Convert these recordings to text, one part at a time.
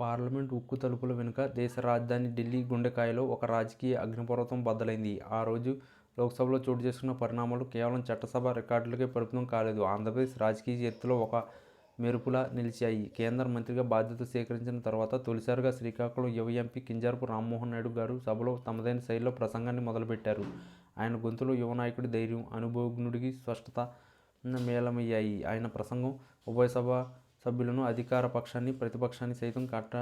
Parliament ఉక్కు తలుపుల వెనుక దేశ రాజధాని ఢిల్లీ గుండెకాయలో ఒక రాజకీయ అగ్నిపర్వతం బద్దలైంది. ఆ రోజు లోక్సభలో చోటు చేసుకున్న పరిణామాలు కేవలం చట్టసభ రికార్డులకే పరిమితం కాలేదు. ఆంధ్రప్రదేశ్ రాజకీయ చరిత్రలో ఒక మెరుపులా నిలిచాయి. కేంద్ర మంత్రిగా బాధ్యత స్వీకరించిన తర్వాత తొలిసారిగా శ్రీకాకుళం యువ ఎంపీ కింజారపు రామ్మోహన్ నాయుడు గారు సభలో తమదైన శైలిలో ప్రసంగాన్ని మొదలుపెట్టారు. ఆయన గొంతులో యువ నాయకుడి ధైర్యం, అనుభవజ్ఞుడికి స్పష్టత మేళమయ్యాయి. ఆయన ప్రసంగం ఉభయసభ సభ్యులను, అధికార పక్షాన్ని, ప్రతిపక్షాన్ని సైతం కట్ట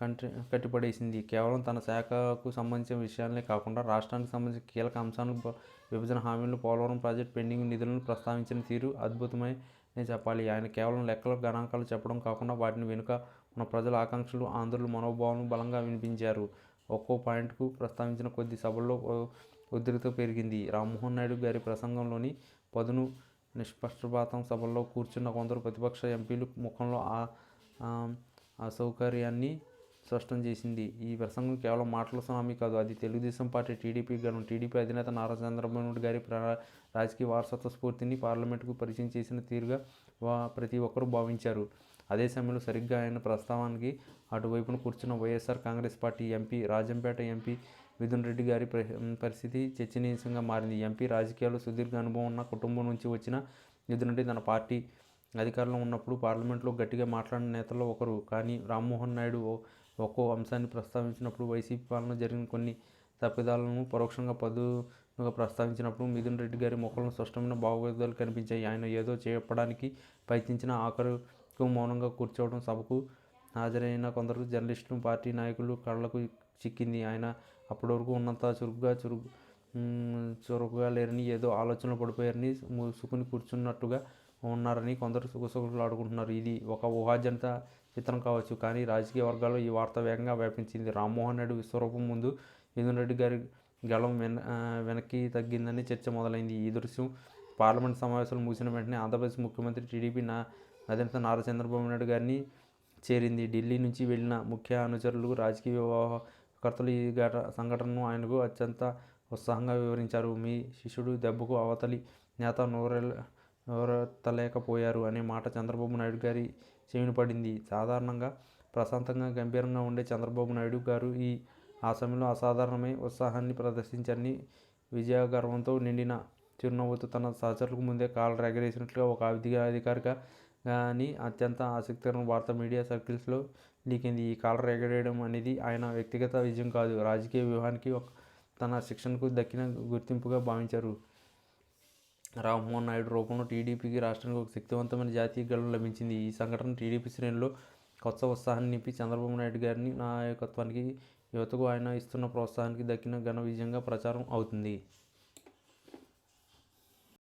కంటి కట్టిపడేసింది. కేవలం తన శాఖకు సంబంధించిన విషయాలనే కాకుండా రాష్ట్రానికి సంబంధించిన కీలక అంశాలను, విభజన హామీలను, పోలవరం ప్రాజెక్టు పెండింగ్ నిధులను ప్రస్తావించిన తీరు అద్భుతమనే చెప్పాలి. ఆయన కేవలం లెక్కల గణాంకాలు చెప్పడం కాకుండా వాటిని వెనుక ఉన్న ప్రజల ఆకాంక్షలు, ఆంధ్రుల మనోభావాలను బలంగా వినిపించారు. ఒక్కో పాయింట్కు ప్రస్తావించిన కొద్ది సభల్లో ఉద్రిక్త పెరిగింది. రామ్మోహన్ నాయుడు గారి ప్రసంగంలోని పదును, నిష్పక్షపాతం సభల్లో కూర్చున్న కొందరు ప్రతిపక్ష ఎంపీలు ముఖంలో అసౌకర్యాన్ని స్పష్టం చేసింది. ఈ ప్రసంగం కేవలం మాటల సునామీ కాదు. అది తెలుగుదేశం పార్టీ, టీడీపీ గణం టీడీపీ అధినేత నారా చంద్రబాబు నాయుడు గారి రాజకీయ వారసత్వ స్ఫూర్తిని పార్లమెంటుకు పరిచయం చేసిన తీరుగా ప్రతి ఒక్కరూ భావించారు. అదే సమయంలో సరిగ్గా ఆయన ప్రస్తావానికి అటువైపున కూర్చున్న YSR Congress party MP, Rajampet MP Mithun Reddy గారి పరిస్థితి చర్చనీయాంశంగా మారింది. ఎంపీ రాజకీయాల్లో సుదీర్ఘ అనుభవం ఉన్న కుటుంబం నుంచి వచ్చిన మిథున్ రెడ్డి తన పార్టీ అధికారంలో ఉన్నప్పుడు పార్లమెంట్లో గట్టిగా మాట్లాడిన నేతల్లో ఒకరు. కానీ రామ్మోహన్ నాయుడు ఒక్కో అంశాన్ని ప్రస్తావించినప్పుడు, వైసీపీ పాలన జరిగిన కొన్ని తప్పిదాలను పరోక్షంగా, పదునుగా ప్రస్తావించినప్పుడు మిథున్ రెడ్డి గారి ముఖంలో స్పష్టమైన భావోద్వేగాలు కనిపించాయి. ఆయన ఏదో చెప్పడానికి ప్రయత్నించిన ఆఖరుకు మౌనంగా కూర్చోవడం సభకు హాజరైన కొందరు జర్నలిస్టులు, పార్టీ నాయకులు కళ్ళకు చిక్కింది. ఆయన అప్పటివరకు ఉన్నంత చురుగ్గా చురుకుగా లేరని, ఏదో ఆలోచనలు పడిపోయారని, మూసుకుని కూర్చున్నట్టుగా ఉన్నారని కొందరు గుసగుసలాడుకుంటున్నారు. ఇది ఒక ఊహాజనిత చిత్రం కావచ్చు. కానీ రాజకీయ వర్గాల్లో ఈ వార్త వేగంగా వ్యాపించింది. రామ్మోహన్ రెడ్డి విశ్వరూపం ముందు మిథున్ రెడ్డి గారి గళం వెనక్కి తగ్గిందని చర్చ మొదలైంది. ఈ దృశ్యం పార్లమెంట్ సమావేశాలు ముగిసిన వెంటనే ఆంధ్రప్రదేశ్ ముఖ్యమంత్రి, టీడీపీ నా అధినేత నారా చంద్రబాబు నాయుడు గారిని చేరింది. ఢిల్లీ నుంచి వెళ్ళిన ముఖ్య అనుచరులు, రాజకీయ వ్యవహారకర్తలు ఈ సంఘటనను ఆయనకు అత్యంత ఉత్సాహంగా వివరించారు. మీ శిష్యుడు దెబ్బకు అవతలి నేత నోరెత్తలేకపోయారు అనే మాట చంద్రబాబు నాయుడు గారి చెవిని పడింది. సాధారణంగా ప్రశాంతంగా, గంభీరంగా ఉండే చంద్రబాబు నాయుడు గారు ఈ ఆ సమయంలో అసాధారణమైన ఉత్సాహాన్ని ప్రదర్శించారని, విజయగర్వంతో నిండిన చిరునవ్వుతో తన సహచరులకు ముందే కాళ్ళు ఎగరేసినట్లుగా ఒక అధికారిక కానీ అత్యంత ఆసక్తికరమైన వార్త మీడియా సర్కిల్స్లో లీకింది ఈ కాలర్ ఎగరేయడం అనేది ఆయన వ్యక్తిగత విజయం కాదు, రాజకీయ వ్యూహానికి, ఒక తన శిక్షణకు దక్కిన గుర్తింపుగా భావించారు. రామ్మోహన్ నాయుడు రూపంలో టీడీపీకి రాష్ట్రానికి ఒక శక్తివంతమైన జాతీయ గళం లభించింది. ఈ సంఘటన టీడీపీ శ్రేణిలో కొత్త ఉత్సాహాన్ని నింపి చంద్రబాబు నాయుడు గారిని నాయకత్వానికి, యువతకు ఆయన ఇస్తున్న ప్రోత్సాహానికి దక్కిన ఘన విజయంగా ప్రచారం అవుతుంది.